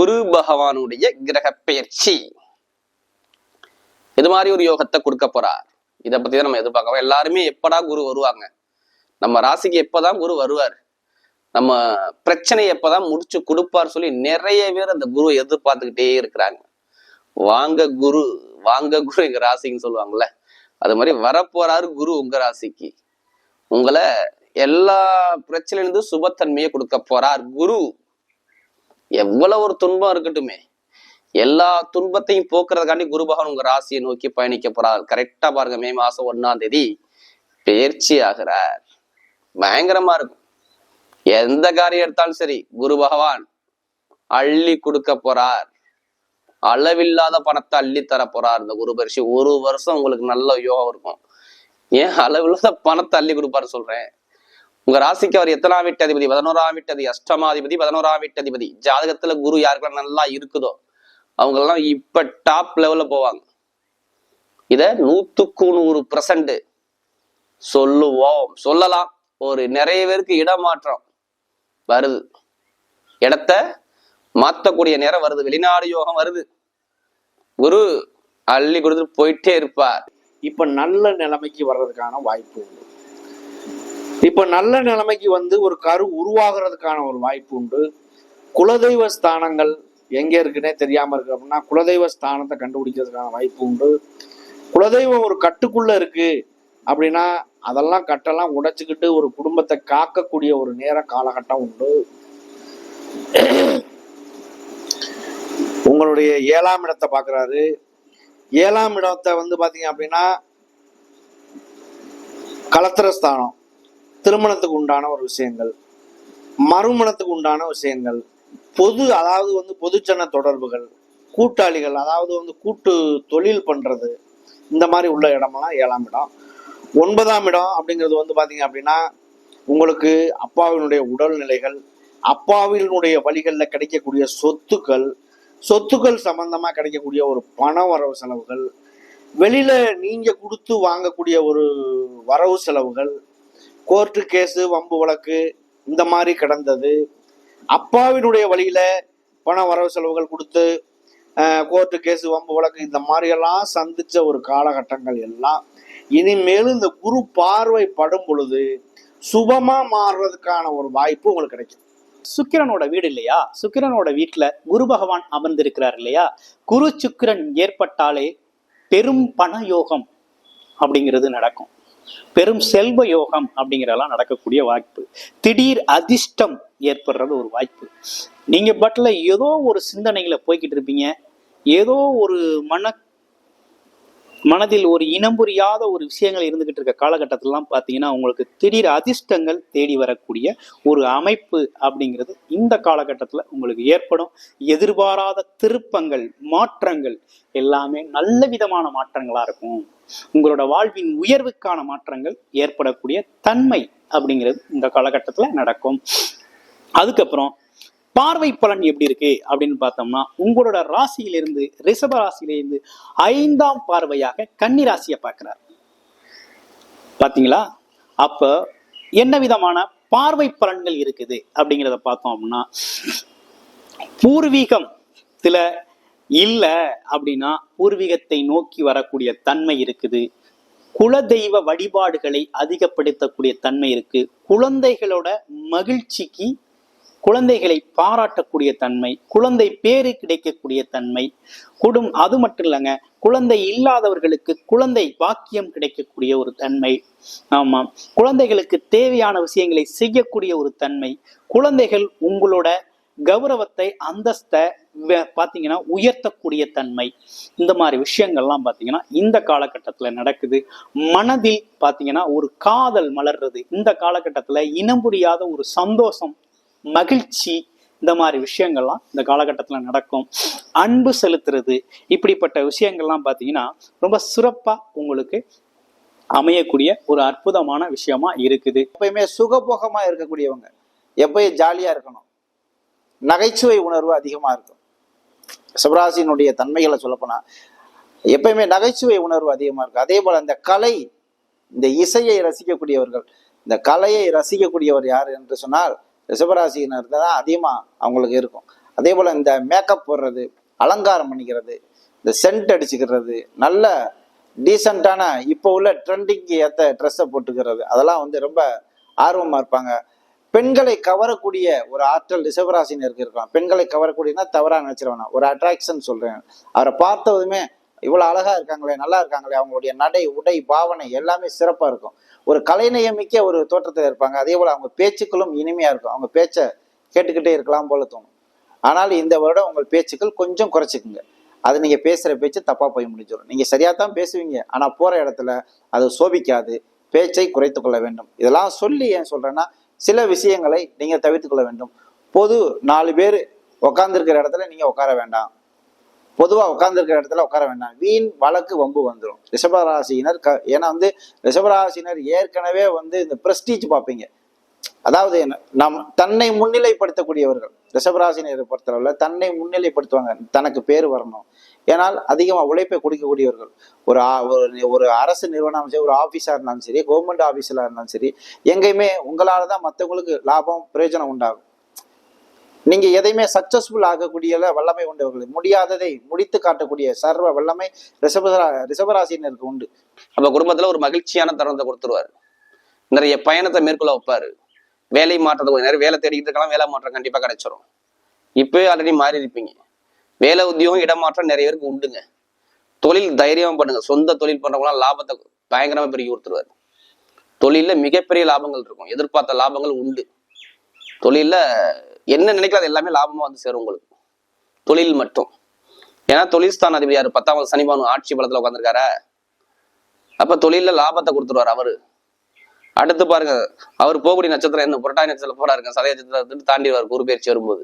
குரு பகவானுடைய கிரக பெயர்ச்சி. இது மாதிரி ஒரு யோகத்தை கொடுக்க போறார். இதை பத்தி தான் நம்ம எதிர்பார்க்கலாம் எல்லாருமே எப்படா குரு வருவாங்க? நம்ம ராசிக்கு எப்பதான் குரு வருவார்? நம்ம பிரச்சனை எப்பதான் முடிச்சு கொடுப்பார் சொல்லி நிறைய பேர் அந்த குரு எதிர்பார்த்துக்கிட்டே இருக்கிறாங்க. வாங்க குரு வாங்க குரு எங்க ராசின்னு சொல்லுவாங்கல்ல? அது மாதிரி வரப்போறாரு குரு உங்க ராசிக்கு. உங்களை எல்லா பிரச்சனையிலிருந்து சுபத்தன்மையை கொடுக்க போறார் குரு. எவ்வளவு ஒரு துன்பம் இருக்கட்டுமே. எல்லா துன்பத்தையும் போக்குறதுக்காண்டி குரு பகவான் உங்க ராசியை நோக்கி பயணிக்க போறார். கரெக்டா பாருங்க மே மாசம் ஒன்னாம் தேதி பயிற்சி ஆகிறார். பயங்கரமா இருக்கும். எந்த காரியம் எடுத்தாலும் சரி குரு பகவான் அள்ளி கொடுக்க போறார். அளவில்லாத பணத்தை அள்ளி தர போறார் இந்த குரு பரிசு ஒரு வருஷம் உங்களுக்கு நல்ல யோகம் இருக்கும். ஏன் அளவில்லாத பணத்தை அள்ளி கொடுப்பாரு சொல்றேன்? உங்க ராசிக்கு அவர் எத்தனாம் வீட்டு அதிபதி? பதினோராம் வீட்டு அதிபதி அஷ்டமாதிபதி பதினோராம் வீட்டு அதிபதி. ஜாதகத்துல குரு யாருக்கெல்லாம் நல்லா இருக்குதோ அவங்க எல்லாம் இப்ப டாப் லெவல்ல போவாங்க. இத நூத்துக்கு நூறு பர்சன்ட் சொல்லுவோம். சொல்லலாம். ஒரு நிறைய பேருக்கு இடமாற்றம் வருது. இடத்த மாத்தக்கூடிய நேரம் வருது. வெளிநாடு யோகம் வருது. குரு அள்ளி கொடுத்துட்டு போயிட்டே இருப்பார். இப்ப நல்ல நிலைமைக்கு வர்றதுக்கான வாய்ப்பு உண்டு. இப்ப நல்ல நிலைமைக்கு வந்து ஒரு கரு உருவாகிறதுக்கான ஒரு வாய்ப்பு உண்டு. குலதெய்வ ஸ்தானங்கள் எங்க இருக்குன்னே தெரியாம இருக்கு. அப்படின்னா குலதெய்வ ஸ்தானத்தை கண்டுபிடிக்கிறதுக்கான வாய்ப்பு உண்டு. குலதெய்வம் ஒரு கட்டுக்குள்ள இருக்கு அப்படின்னா அதெல்லாம் கட்டெல்லாம் உடைச்சுக்கிட்டு ஒரு குடும்பத்தை காக்கக்கூடிய ஒரு நேர காலகட்டம் உண்டு. உங்களுடைய ஏழாம் இடத்தை பார்க்குறாரு. ஏழாம் இடத்தை வந்து பார்த்தீங்க அப்படின்னா கலத்திரஸ்தானம் திருமணத்துக்கு உண்டான ஒரு விஷயங்கள் மறுமணத்துக்கு உண்டான விஷயங்கள் பொது அதாவது வந்து பொதுஜன தொடர்புகள் கூட்டாளிகள் அதாவது வந்து கூட்டு தொழில் பண்றது இந்த மாதிரி உள்ள இடமெல்லாம் ஏழாம் இடம். ஒன்பதாம் இடம் அப்படிங்கிறது வந்து பாத்தீங்க அப்படின்னா உங்களுக்கு அப்பாவினுடைய உடல்நிலைகள் அப்பாவினுடைய வழிகளில் கிடைக்கக்கூடிய சொத்துக்கள் சொத்துக்கள் சம்பந்தமா கிடைக்கக்கூடிய ஒரு பண வரவு செலவுகள் வெளியில நீங்க கொடுத்து வாங்கக்கூடிய ஒரு வரவு செலவுகள் கோர்ட்டு கேஸு வம்பு வழக்கு இந்த மாதிரி கிடந்தது. அப்பாவினுடைய வழியில பண வரவு செலவுகள் கொடுத்து கோர்ட்டு கேஸு வம்பு வழக்கு இந்த மாதிரியெல்லாம் சந்திச்ச ஒரு காலகட்டங்கள் எல்லாம் இனிமேலும் இந்த குரு பார்வை படும் பொழுது சுபமா மாறுறதுக்கான ஒரு வாய்ப்பு உங்களுக்கு கிடைக்கும். சுக்கிரனோட வீடு இல்லையா? சுக்கிரனோட வீட்டுல குரு பகவான் அமர்ந்திருக்கிறார் இல்லையா? குரு சுக்கிரன் ஏற்பட்டாலே பெரும் பண யோகம் அப்படிங்கிறது நடக்கும். பெரும் செல்வ யோகம் அப்படிங்கிறதெல்லாம் நடக்கக்கூடிய வாய்ப்பு. திடீர் அதிர்ஷ்டம் ஏற்படுறது ஒரு வாய்ப்பு. நீங்க பட்டில் ஏதோ ஒரு சிந்தனைகளை போய்கிட்டு இருப்பீங்க. ஏதோ ஒரு மன மனதில் ஒரு இனம் புரியாத ஒரு விஷயங்கள் இருந்துகிட்டு இருக்க காலகட்டத்திலாம் பார்த்தீங்கன்னா உங்களுக்கு திடீர் அதிர்ஷ்டங்கள் தேடி வரக்கூடிய ஒரு அமைப்பு அப்படிங்கிறது இந்த காலகட்டத்தில் உங்களுக்கு ஏற்படும். எதிர்பாராத திருப்பங்கள் மாற்றங்கள் எல்லாமே நல்ல விதமான மாற்றங்களாக இருக்கும். உங்களோட வாழ்வின் உயர்வுக்கான மாற்றங்கள் ஏற்படக்கூடிய தன்மை அப்படிங்கிறது இந்த காலகட்டத்தில் நடக்கும். அதுக்கப்புறம் பார்வை பலன் எப்படி இருக்கு அப்படின்னு பார்த்தோம்னா உங்களோட ராசியிலிருந்து ரிஷப ராசியிலிருந்து ஐந்தாம் பார்வையாக கன்னி ராசியை பார்க்கிறார். பாத்தீங்களா? அப்ப என்ன விதமான பார்வை பலன்கள் இருக்குது அப்படிங்கிறத பார்த்தோம் அப்படின்னா பூர்வீகத்தில் இல்லை அப்படின்னா பூர்வீகத்தை நோக்கி வரக்கூடிய தன்மை இருக்குது. குலதெய்வ வழிபாடுகளை அதிகப்படுத்தக்கூடிய தன்மை இருக்கு. குழந்தைகளோட மகிழ்ச்சிக்கு குழந்தைகளை பாராட்டக்கூடிய தன்மை குழந்தை பேரு கிடைக்கக்கூடிய தன்மை குடும் அது மட்டும் இல்லைங்க குழந்தை இல்லாதவர்களுக்கு குழந்தை வாக்கியம் கிடைக்கக்கூடிய ஒரு தன்மை. ஆமாம் குழந்தைகளுக்கு தேவையான விஷயங்களை செய்யக்கூடிய ஒரு தன்மை. குழந்தைகள் உங்களோட கௌரவத்தை அந்தஸ்தை வ- உயர்த்தக்கூடிய தன்மை. இந்த மாதிரி விஷயங்கள்லாம் பார்த்தீங்கன்னா இந்த காலகட்டத்தில் நடக்குது. மனதில் பார்த்தீங்கன்னா ஒரு காதல் மலர்றது. இந்த காலகட்டத்தில் இனம் புரியாத ஒரு சந்தோஷம் மகிழ்ச்சி இந்த மாதிரி விஷயங்கள்லாம் இந்த காலகட்டத்தில் நடக்கும். அன்பு செலுத்துறது இப்படிப்பட்ட விஷயங்கள்லாம் பார்த்தீங்கன்னா ரொம்ப சிறப்பாக உங்களுக்கு அமையக்கூடிய ஒரு அற்புதமான விஷயமா இருக்குது. எப்பயுமே சுகபோகமாக இருக்கக்கூடியவங்க எப்பயும் ஜாலியாக இருக்கணும். நகைச்சுவை உணர்வு அதிகமாக இருக்கும். சிவராசினுடைய தன்மைகளை சொல்லப்போனா எப்பயுமே நகைச்சுவை உணர்வு அதிகமாக இருக்கும். அதே போல் இந்த கலை இந்த இசையை ரசிக்கக்கூடியவர்கள் இந்த கலையை ரசிக்கக்கூடியவர் யார் என்று சொன்னால் ரிஷபராசினர் தான் அதிகமாக அவங்களுக்கு இருக்கும். அதே போல் இந்த மேக்கப் போடுறது அலங்காரம் பண்ணிக்கிறது இந்த சென்ட் அடிச்சுக்கிறது நல்ல டீசெண்டான இப்போ உள்ள ட்ரெண்டிங்க்கு ஏற்ற ட்ரெஸ்ஸை போட்டுக்கிறது அதெல்லாம் வந்து ரொம்ப ஆர்வமாக இருப்பாங்க. பெண்களை கவரக்கூடிய ஒரு ஆற்றல் ரிஷபராசினருக்கு இருக்கலாம். பெண்களை கவரக்கூடியனா தவறாக நினைச்சிருவானா ஒரு அட்ராக்ஷன் சொல்கிறேன் அவரை பார்த்ததுமே இவ்வளோ அழகாக இருக்காங்களே நல்லா இருக்காங்களே அவங்களுடைய நடை உடை பாவனை எல்லாமே சிறப்பாக இருக்கும். ஒரு கலைநயமிக்க ஒரு தோற்றத்தில் இருப்பாங்க. அதே போல் அவங்க பேச்சுக்களும் இனிமையாக இருக்கும். அவங்க பேச்சை கேட்டுக்கிட்டே இருக்கலாம் போல தோணும். ஆனால் இந்த வருடம் உங்கள் பேச்சுக்கள் கொஞ்சம் குறைச்சிக்குங்க. அது நீங்கள் பேசுகிற பேச்சு தப்பாக போய் முடிஞ்சிடும் நீங்கள் சரியாக தான் பேசுவீங்க. ஆனால் போகிற இடத்துல அது சோபிக்காது. பேச்சை குறைத்து கொள்ள வேண்டும். இதெல்லாம் சொல்லி ஏன் சொல்கிறேன்னா சில விஷயங்களை நீங்கள் தவிர்த்து கொள்ள வேண்டும். பொது நாலு பேர் உட்காந்துருக்கிற இடத்துல நீங்கள் உட்கார வேண்டாம். பொதுவா உட்கார்ந்துருக்கிற இடத்துல உட்கார வேண்டாம். வீண் வழக்கு வம்பு வந்துடும் ரிஷபராசினர் க ஏன்னா வந்து ரிஷபராசினர் ஏற்கனவே வந்து இந்த பிரஸ்டீஜ் பார்ப்பீங்க. அதாவது என்ன நம் தன்னை முன்னிலைப்படுத்தக்கூடியவர்கள். ரிஷபராசினியரை பொறுத்தளவில் தன்னை முன்னிலைப்படுத்துவாங்க. தனக்கு பேர் வரணும். ஏனால் அதிகமாக உழைப்பை கொடுக்கக்கூடியவர்கள். ஒரு ஒரு ஒரு அரசு நிறுவனம் சரி ஒரு ஆஃபீஸாக இருந்தாலும் சரி கவர்மெண்ட் ஆஃபீஸில் இருந்தாலும் சரி எங்கேயுமே உங்களால் தான் மற்றவங்களுக்கு லாபம் பிரயோஜனம் உண்டாகும். நீங்க எதையுமே சக்சஸ்ஃபுல் ஆகக்கூடிய வல்லமை உண்டவர்கள் முடியாததை முடித்து காட்டக்கூடிய சர்வ வல்லமை ரிஷபரா ரிஷபராசினருக்கு உண்டு. அப்ப குடும்பத்துல ஒரு மகிழ்ச்சியான தருணத்தை கொடுத்துருவாரு. நிறைய பயணத்தை மேற்கொள்ள வைப்பாரு. வேலை மாற்றத்தை நிறைய வேலை தேடிக்கிட்டு இருக்கலாம் வேலை மாற்றம் கண்டிப்பா கிடைச்சிரும். இப்பவே ஆல்ரெடி மாறி இருப்பீங்க வேலை உத்தியோகம் இடமாற்றம் நிறைய பேருக்கு உண்டுங்க. தொழில் தைரியமா பண்ணுங்க. சொந்த தொழில் பண்றவங்களாம் லாபத்தை பயங்கரமா பெருகி கொடுத்துருவாரு. தொழில மிகப்பெரிய லாபங்கள் இருக்கும். எதிர்பார்த்த லாபங்கள் உண்டு. தொழில என்ன நினைக்கிறது எல்லாமே லாபமா வந்து சேரும் உங்களுக்கு. தொழில் மட்டும். ஏன்னா தொழில் ஸ்தான அதிபதி யாரு? பத்தாவது சனிபானு ஆட்சி பலத்தில் உட்காந்துருக்காரா அப்ப தொழிலில் லாபத்தை கொடுத்துருவாரு அவரு. அடுத்து பாருங்க அவர் போகக்கூடிய நட்சத்திரம் என்ன? புரட்டாதி நட்சத்திரம் போறாருங்க சதய நட்சத்திரத்தை தாண்டிடுவார் குரு பயிற்சி வரும்போது.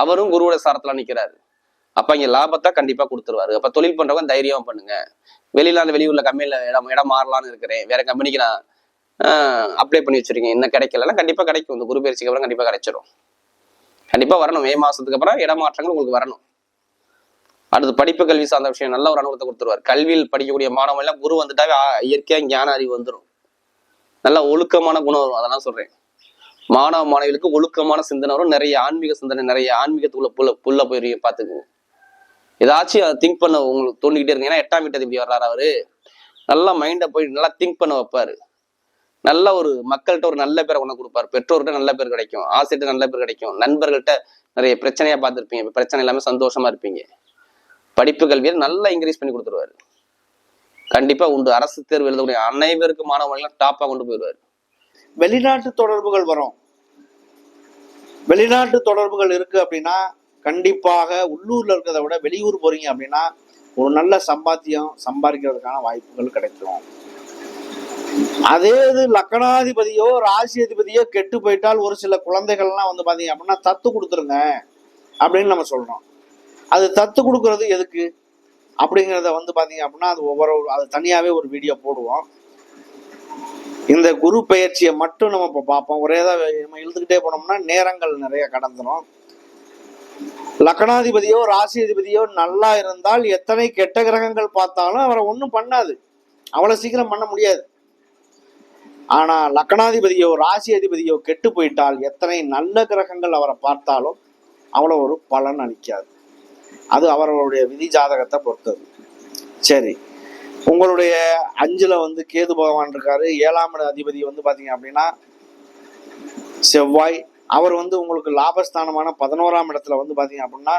அவரும் குருவோட சாரத்துல நிற்கிறாரு அப்ப இங்க லாபத்தை கண்டிப்பா கொடுத்துருவாரு. அப்ப தொழில் பண்றவங்க தைரியமா பண்ணுங்க. வெளியில அந்த வெளியூர்ல கம்பெனில இடம் இடம் மாறலாம்னு இருக்கிறேன். வேற கம்பெனிக்கு நான் அப்ளை பண்ணி வச்சிருக்கேன். என்ன கிடைக்கலன்னா கண்டிப்பா கிடைக்கும். இந்த குரு பயிற்சிக்கு அப்புறம் கண்டிப்பா கிடைச்சிரும். கண்டிப்பாக வரணும். மே மாதத்துக்கு அப்புறம் இடமாற்றங்கள் உங்களுக்கு வரணும். அடுத்து படிப்பு கல்வி சார்ந்த விஷயம் நல்ல ஒரு அனுபவத்தை கொடுத்துருவார். கல்வியில் படிக்கக்கூடிய மாணவன் எல்லாம் குரு வந்துட்டாவே இயற்கையாக ஞான அறிவு வந்துடும் நல்ல ஒழுக்கமான குணம் வரும். அதெல்லாம் சொல்கிறேன் மாணவ மாணவிகளுக்கு ஒழுக்கமான சிந்தனை வரும். நிறைய ஆன்மீக சிந்தனை நிறைய ஆன்மீகத்துக்குள்ள புள்ள புள்ள போயிருவீங்க பார்த்துக்குவோம் ஏதாச்சும் திங்க் பண்ண உங்களுக்கு தோண்டிக்கிட்டே இருக்கு ஏன்னா எட்டாம் வீட்டு இப்படி வர்றாரு அவரு? நல்லா மைண்டை போய் நல்லா திங்க் பண்ண வைப்பாரு. நல்ல ஒரு மக்கள்கிட்ட ஒரு நல்ல பேரை கொண்டு கொடுப்பாரு. பெற்றோர்கிட்ட நல்ல பேர் கிடைக்கும். ஆசிரியர்கிட்ட நல்ல பேர் கிடைக்கும். நண்பர்கள்ட்ட நிறைய பிரச்சனையா பார்த்துருப்பீங்க. பிரச்சனை எல்லாமே சந்தோஷமா இருப்பீங்க. படிப்பு கல்வியை நல்லா இன்க்ரீஸ் பண்ணி கொடுத்துருவாரு. கண்டிப்பா உண்டு. அரசு தேர்வு எழுதக்கூடிய அனைவருக்கும் மாணவர்கள் டாப்பா கொண்டு போயிடுவாரு. வெளிநாட்டு தொடர்புகள் வரும். வெளிநாட்டு தொடர்புகள் இருக்கு அப்படின்னா கண்டிப்பாக உள்ளூர்ல இருக்கிறத விட வெளியூர் போறீங்க அப்படின்னா ஒரு நல்ல சம்பாத்தியம் சம்பாதிக்கிறதுக்கான வாய்ப்புகள் கிடைக்கும். அதே இது லக்கணாதிபதியோ ராசி அதிபதியோ கெட்டு போயிட்டால் ஒரு சில குழந்தைகள்லாம் வந்து பாத்தீங்க அப்படின்னா தத்து கொடுத்துருங்க அப்படின்னு நம்ம சொல்றோம். அது தத்து கொடுக்கறது எதுக்கு? அப்படிங்கிறத வந்து பாத்தீங்க அப்படின்னா அது ஒவ்வொரு அது தனியாவே ஒரு வீடியோ போடுவோம். இந்த குரு பயிற்சியை மட்டும் நம்ம இப்போ பார்ப்போம். ஒரே தான் நம்ம இழுத்துக்கிட்டே போனோம்னா நேரங்கள் நிறைய கடந்துரும். லக்னாதிபதியோ ராசி அதிபதியோ நல்லா இருந்தால் எத்தனை கெட்ட கிரகங்கள் பார்த்தாலும் அவரை ஒன்றும் பண்ணாது. அவ்வளோ சீக்கிரம் பண்ண முடியாது. ஆனா லக்னாதிபதியோ ராசி அதிபதியோ கெட்டு போயிட்டால் எத்தனை நல்ல கிரகங்கள் அவரை பார்த்தாலும் அவ்வளோ ஒரு பலன் அளிக்காது. அது அவர்களுடைய விதி ஜாதகத்தை பொறுத்தது. சரி. உங்களுடைய அஞ்சுல வந்து கேது பகவான் இருக்காரு. ஏழாம் இட அதிபதி வந்து பாத்தீங்க அப்படின்னா செவ்வாய். அவர் வந்து உங்களுக்கு லாபஸ்தானமான பதினோராம் இடத்துல வந்து பாத்தீங்க அப்படின்னா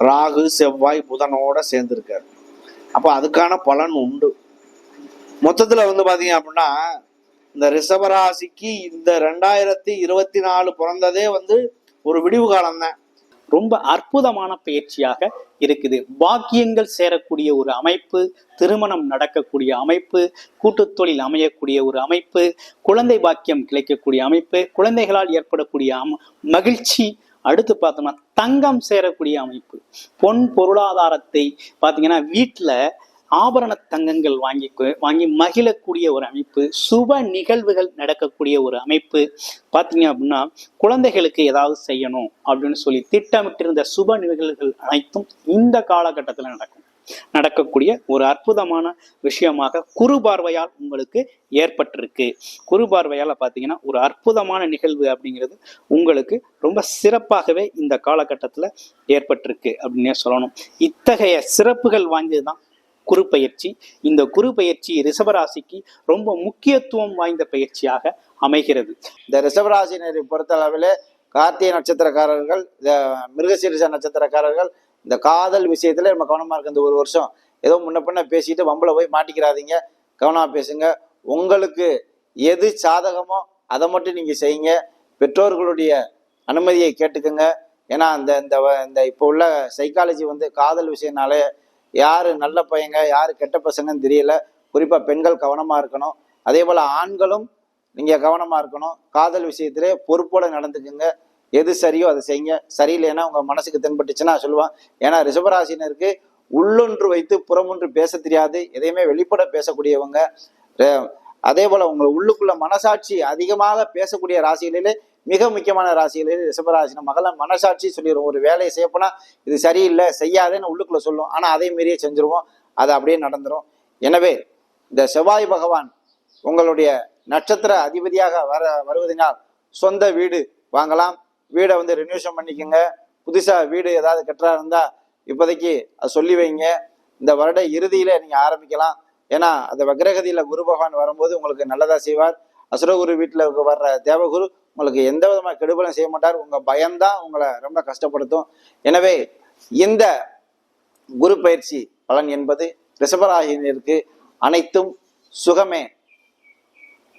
ராகு செவ்வாய் புதனோட சேர்ந்திருக்காரு. அப்ப அதுக்கான பலன் உண்டு. மொத்தத்துல வந்து பாத்தீங்க அப்படின்னா இந்த ரிஷபராசிக்கு இந்த ரெண்டாயிரத்தி இருபத்தி நாலு பிறந்ததே வந்து ஒரு விடிவு காலம்தான். ரொம்ப அற்புதமான பயிற்சியாக இருக்குது. பாக்கியங்கள் சேரக்கூடிய ஒரு அமைப்பு திருமணம் நடக்கக்கூடிய அமைப்பு கூட்டுத் தொழில் அமையக்கூடிய ஒரு அமைப்பு குழந்தை பாக்கியம் கிடைக்கக்கூடிய அமைப்பு குழந்தைகளால் ஏற்படக்கூடிய மகிழ்ச்சி அடுத்து பார்த்தோம்னா தங்கம் சேரக்கூடிய அமைப்பு. பொன் பொருளாதாரத்தை பார்த்தீங்கன்னா வீட்டில் ஆபரண தங்கங்கள் வாங்கி வாங்கி மகிழக்கூடிய ஒரு அமைப்பு சுப நிகழ்வுகள் நடக்கக்கூடிய ஒரு அமைப்பு. பார்த்தீங்க அப்படின்னா குழந்தைகளுக்கு ஏதாவது செய்யணும் அப்படின்னு சொல்லி திட்டமிட்டிருந்த சுப நிகழ்வுகள் அனைத்தும் இந்த காலகட்டத்தில் நடக்கும். நடக்கக்கூடிய ஒரு அற்புதமான விஷயமாக குரு பார்வையால் உங்களுக்கு ஏற்பட்டிருக்கு. குரு பார்வையால் பார்த்தீங்கன்னா ஒரு அற்புதமான நிகழ்வு அப்படிங்கிறது உங்களுக்கு ரொம்ப சிறப்பாகவே இந்த காலகட்டத்தில் ஏற்பட்டிருக்கு அப்படின்னே சொல்லணும். இத்தகைய சிறப்புகள் வாங்கியது தான் குரு பயிற்சி இந்த குரு பயிற்சி ரிஷபராசிக்கு ரொம்ப முக்கியத்துவம் வாய்ந்த பயிற்சியாக அமைகிறது. இந்த ரிஷபராசினரை பொறுத்தளவில் கார்த்திகை நட்சத்திரக்காரர்கள் இந்த மிருகசீரிச நட்சத்திரக்காரர்கள் இந்த காதல் விஷயத்தில் நம்ம கவனமாக இருக்கு இந்த ஒரு வருஷம். ஏதோ முன்ன பின்ன பேசிட்டு வம்பளை போய் மாட்டிக்கிறாதீங்க. கவனமாக பேசுங்க. உங்களுக்கு எது சாதகமோ அதை மட்டும் நீங்கள் செய்யுங்க. பெற்றோர்களுடைய அனுமதியை கேட்டுக்கோங்க. ஏன்னா அந்த இந்த இந்த இப்போ உள்ள சைக்காலஜி வந்து காதல் விஷயம்னாலே யார் நல்ல பையங்க யார் கெட்ட பசங்கன்னு தெரியல. குறிப்பாக பெண்கள் கவனமாக இருக்கணும். அதே போல் ஆண்களும் நீங்கள் கவனமாக இருக்கணும். காதல் விஷயத்திலே பொறுப்போட நடந்துக்குங்க. எது சரியோ அதை செய்யுங்க. சரியில்லைன்னா உங்கள் மனசுக்கு தென்பட்டுச்சுன்னா சொல்லுவான். ஏன்னா ரிஷபராசினருக்கு உள்ளொன்று வைத்து புறமொன்று பேச தெரியாது. எதையுமே வெளிப்பட பேசக்கூடியவங்க. அதே போல உங்க உள்ளுக்குள்ள மனசாட்சி அதிகமாக பேசக்கூடிய ராசிகளிலே மிக முக்கியமான ராசிகளிலே ரிஷபராசி நம்ம மகள மனசாட்சி சொல்லிடுவோம் ஒரு வேலையை செய்யப்போனா இது சரியில்லை செய்யாதேன்னு உள்ளுக்குள்ள சொல்லும். ஆனா அதே மீறியே செஞ்சுருவோம். அது அப்படியே நடந்துரும். எனவே இந்த செவ்வாய் பகவான் உங்களுடைய நட்சத்திர அதிபதியாக வர வருவதனால் சொந்த வீடு வாங்கலாம். வீடை வந்து ரினியூஷன் பண்ணிக்கோங்க. புதுசா வீடு ஏதாவது கட்டுறா இருந்தா இப்போதைக்கு அதை சொல்லி வைங்க. இந்த வருட இறுதியில நீங்க ஆரம்பிக்கலாம். ஏன்னா அந்த வக்ரகதியில குரு பகவான் வரும்போது உங்களுக்கு நல்லதா செய்வார். அசுரகுரு வீட்டுல வர்ற தேவகுரு உங்களுக்கு எந்த விதமாக கெடுபலம் செய்ய மாட்டார். உங்க பயம்தான் உங்களை ரொம்ப கஷ்டப்படுத்தும். எனவே இந்த குரு பயிற்சி பலன் என்பது ரிஷபராசினருக்கு அனைத்தும் சுகமே.